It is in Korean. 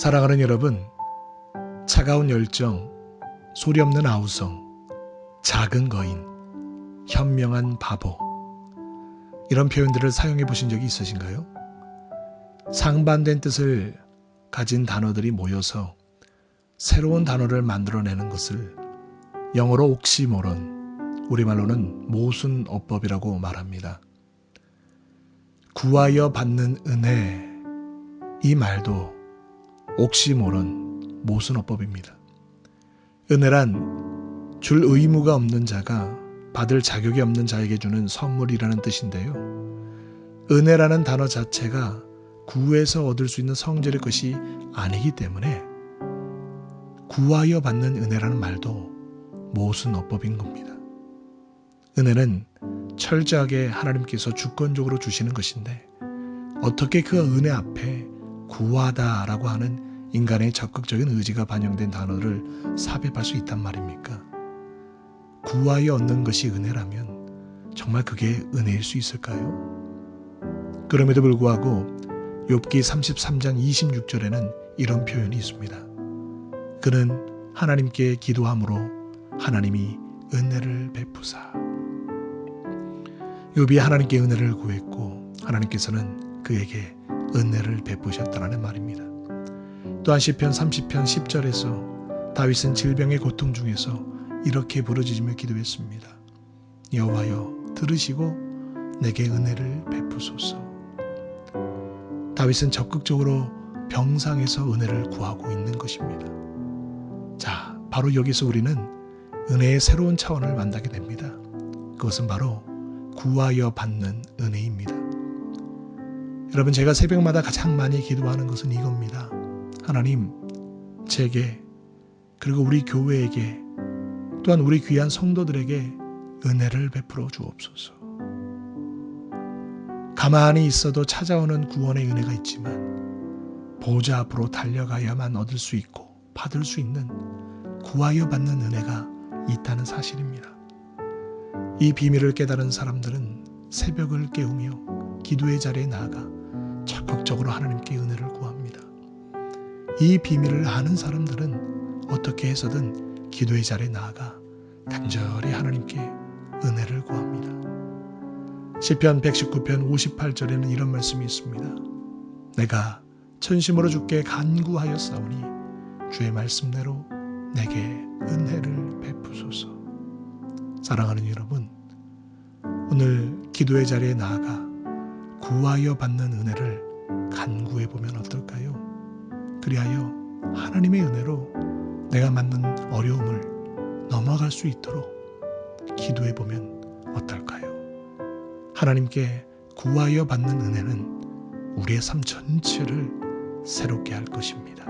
사랑하는 여러분, 차가운 열정, 소리 없는 아우성, 작은 거인, 현명한 바보. 이런 표현들을 사용해 보신 적이 있으신가요? 상반된 뜻을 가진 단어들이 모여서 새로운 단어를 만들어내는 것을 영어로 옥시모론, 우리말로는 모순어법이라고 말합니다. 구하여 받는 은혜, 이 말도 옥시모론, 모순어법입니다. 은혜란 줄 의무가 없는 자가 받을 자격이 없는 자에게 주는 선물이라는 뜻인데요. 은혜라는 단어 자체가 구에서 얻을 수 있는 성질의 것이 아니기 때문에 구하여 받는 은혜라는 말도 모순어법인 겁니다. 은혜는 철저하게 하나님께서 주권적으로 주시는 것인데 어떻게 그 은혜 앞에 구하다라고 하는 인간의 적극적인 의지가 반영된 단어를 삽입할 수 있단 말입니까? 구하여 얻는 것이 은혜라면 정말 그게 은혜일 수 있을까요? 그럼에도 불구하고 욥기 33장 26절에는 이런 표현이 있습니다. 그는 하나님께 기도함으로 하나님이 은혜를 베푸사. 욥이 하나님께 은혜를 구했고 하나님께서는 그에게 은혜를 베푸셨다는 말입니다. 또한 시편 30편 10절에서 다윗은 질병의 고통 중에서 이렇게 부르짖으며 기도했습니다. 여호와여 들으시고 내게 은혜를 베푸소서. 다윗은 적극적으로 병상에서 은혜를 구하고 있는 것입니다. 자, 바로 여기서 우리는 은혜의 새로운 차원을 만나게 됩니다. 그것은 바로 구하여 받는 은혜입니다. 여러분, 제가 새벽마다 가장 많이 기도하는 것은 이겁니다. 하나님, 제게, 그리고 우리 교회에게, 또한 우리 귀한 성도들에게 은혜를 베풀어 주옵소서. 가만히 있어도 찾아오는 구원의 은혜가 있지만 보좌 앞으로 달려가야만 얻을 수 있고 받을 수 있는 구하여 받는 은혜가 있다는 사실입니다. 이 비밀을 깨달은 사람들은 새벽을 깨우며 기도의 자리에 나아가 적극적으로 하나님께 은혜를 구합니다. 이 비밀을 아는 사람들은 어떻게 해서든 기도의 자리에 나아가 간절히 하나님께 은혜를 구합니다. 시편 119편 58절에는 이런 말씀이 있습니다. 내가 천심으로 주께 간구하였사오니 주의 말씀대로 내게 은혜를 베푸소서. 사랑하는 여러분, 오늘 기도의 자리에 나아가 구하여 받는 은혜를 간구해 보면 어떨까요? 그리하여 하나님의 은혜로 내가 만든 어려움을 넘어갈 수 있도록 기도해 보면 어떨까요? 하나님께 구하여 받는 은혜는 우리의 삶 전체를 새롭게 할 것입니다.